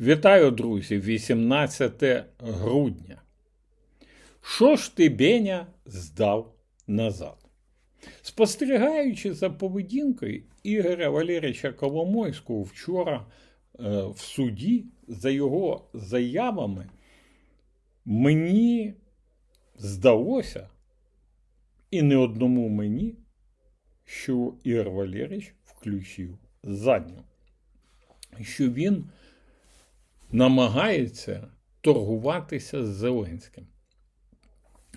Вітаю, друзі, 18 грудня. Що ж ти, Беня, здав назад? Спостерігаючи за поведінкою Ігоря Валерійовича Коломойського вчора е, в суді за його заявами, мені здалося, і не одному мені, що Ігор Валерійович включив задню, що він намагається торгуватися з Зеленським.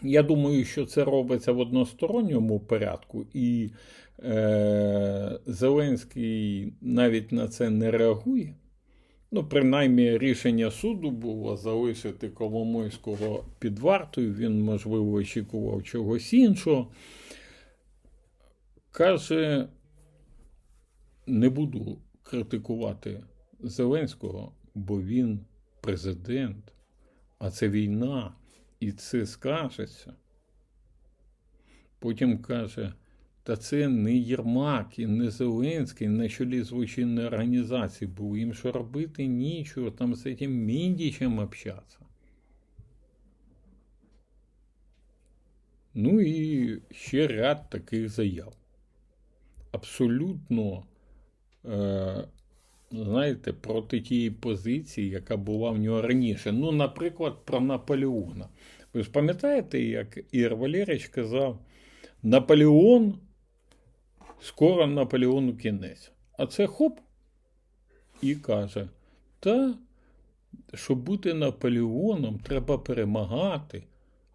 Я думаю, що це робиться в односторонньому порядку, і е, Зеленський навіть на це не реагує. Ну, принаймні, рішення суду було залишити Коломойського під вартою, він, можливо, очікував чогось іншого. Каже, не буду критикувати Зеленського, бо він президент, а це війна, і це скажеться. Потім каже, та це не Єрмак і не Зеленський на чолі злочинної організації був. Їм що робити нічого, там з цим Міндічем общатися. Ну і ще ряд таких заяв. Абсолютно, е, знаєте, проти тієї позиції, яка була в нього раніше. Ну, наприклад, про Наполеона. Ви ж пам'ятаєте, як Ір Валерійович казав, Наполеон, скоро Наполеону кінець. А це хоп і каже: та, щоб бути Наполеоном, треба перемагати.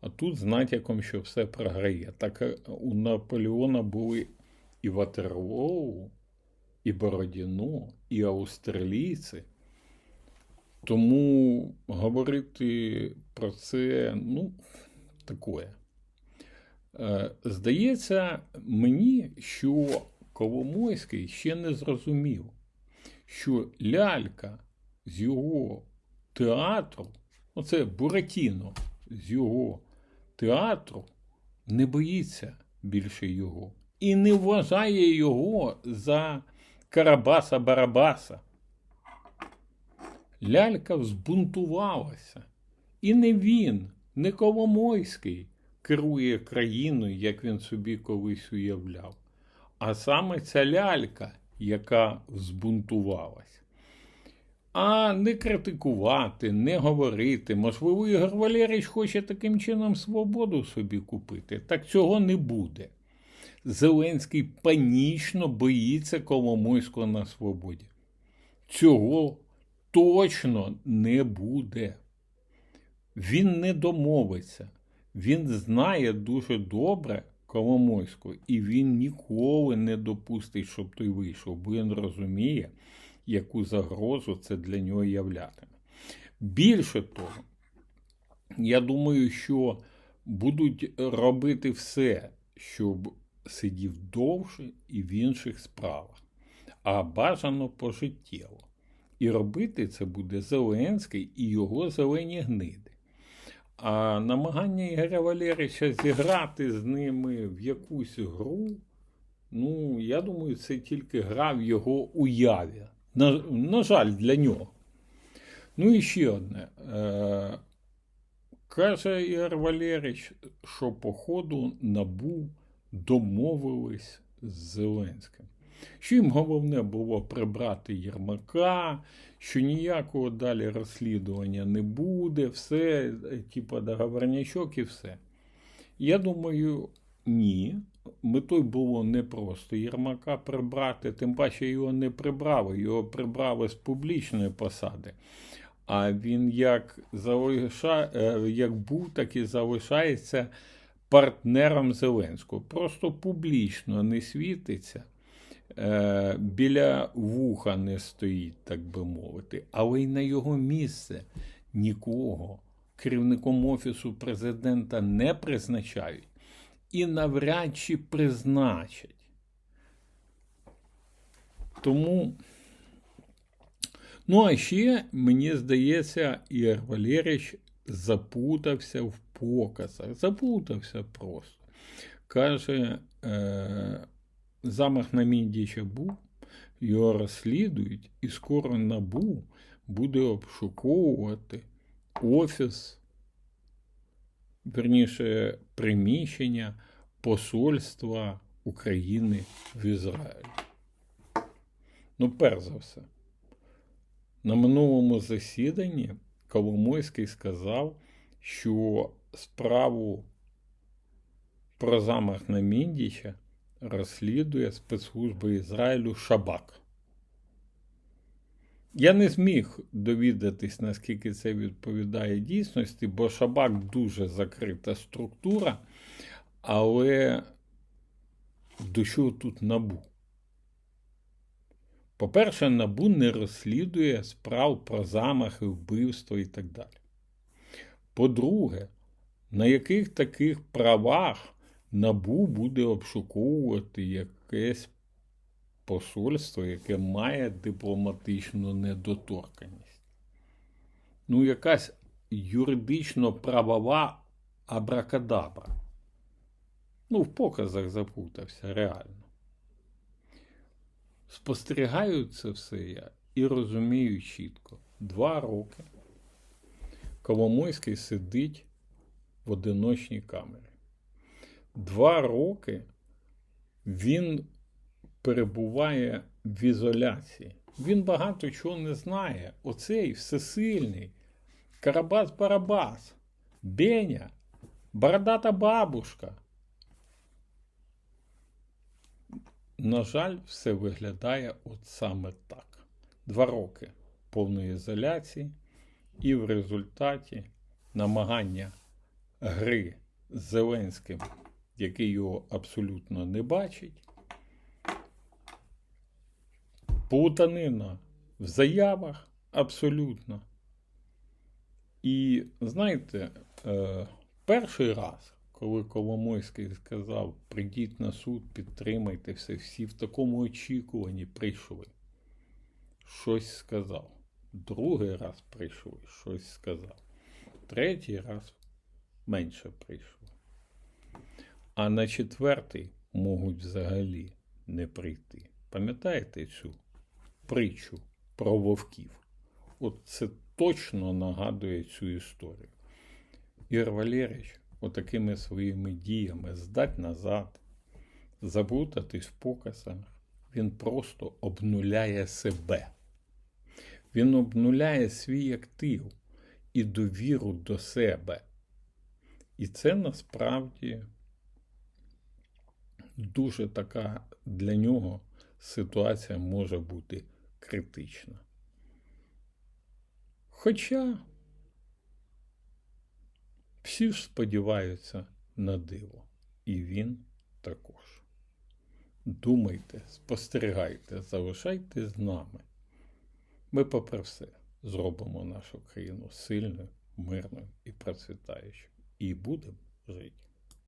А тут з натяком, що все програє. Так е, у Наполеона були і Ватерлоу, і Бородіно, і австралійці. Тому говорити про це, ну, таке. Е, Здається мені, що Коломойський ще не зрозумів, що лялька з його театру, оце Буратіно з його театру, не боїться більше його і не вважає його за Карабаса-Барабаса. Лялька взбунтувалася. І не він, не Коломойський керує країною, як він собі колись уявляв, а саме ця лялька, яка взбунтувалась. А не критикувати, не говорити. Можливо, Ігор Валерійович хоче таким чином свободу собі купити. Так цього не буде. Зеленський панічно боїться Коломойського на свободі. Цього точно не буде. Він не домовиться. Він знає дуже добре Коломойського, і він ніколи не допустить, щоб той вийшов, бо він розуміє, яку загрозу це для нього являтиме. Більше того, я думаю, що будуть робити все, щоб сидів довше і в інших справах, а бажано пожиттєво. І робити це буде Зеленський і його зелені гниди. А намагання Ігоря Валерійовича зіграти з ними в якусь гру, ну, я думаю, це тільки гра в його уяві. На, на жаль, для нього. Ну і ще одне. Е, Каже Ігор Валерійович, що по ходу набув домовились з Зеленським. Що їм головне було прибрати Єрмака, що ніякого далі розслідування не буде, все, типу договорнячок і все. Я думаю, ні. Метою було не просто Єрмака прибрати, тим паче його не прибрали, його прибрали з публічної посади. А він як залиша... як був, так і залишається партнером Зеленського. Просто публічно не світиться, е, біля вуха не стоїть, так би мовити, але й на його місце нікого керівником Офісу президента не призначають і навряд чи призначать. Тому. Ну, а ще, мені здається, Ігор Валерійович запутався в показах. Запутався просто. Каже, е, замах на Міндіча був, його розслідують, і скоро набу буде обшуковувати офіс, верніше, приміщення посольства України в Ізраїлі. Ну, перш за все, на минулому засіданні Коломойський сказав, що справу про замах на Міндіча розслідує спецслужба Ізраїлю Шабак. Я не зміг довідатись, наскільки це відповідає дійсності, бо Шабак дуже закрита структура, але до чого тут набу? По-перше, набу не розслідує справ про замахи, вбивство і так далі. По-друге, на яких таких правах набу буде обшуковувати якесь посольство, яке має дипломатичну недоторканність? Ну, якась юридично-правова абракадабра. Ну, в показах запутався, реально. Спостерігаю це все я і розумію чітко. Два роки Коломойський сидить в одиночній камері. Два роки він перебуває в ізоляції. Він багато чого не знає. Оцей всесильний Карабас-Барабас, Беня, бородата бабушка. На жаль, все виглядає от саме так. Два роки повної ізоляції, і в результаті намагання гри з Зеленським, який його абсолютно не бачить, плутанина в заявах абсолютно. І знаєте, е, перший раз, коли Коломойський сказав: прийдіть на суд, підтримайте все, всі в такому очікуванні прийшли. Щось сказав. Другий раз прийшли, щось сказав. Третій раз менше прийшло. А на четвертий можуть взагалі не прийти. Пам'ятаєте цю притчу про вовків? От це точно нагадує цю історію. Ір Валерійович отакими своїми діями здать назад, заплутатись в показах, він просто обнуляє себе. Він обнуляє свій актив і довіру до себе. І це насправді дуже така для нього ситуація може бути критична. Хоча всі ж сподіваються на диво, і він також. Думайте, спостерігайте, залишайтесь з нами. Ми, попри все, зробимо нашу країну сильною, мирною і процвітаючою. І будемо жити.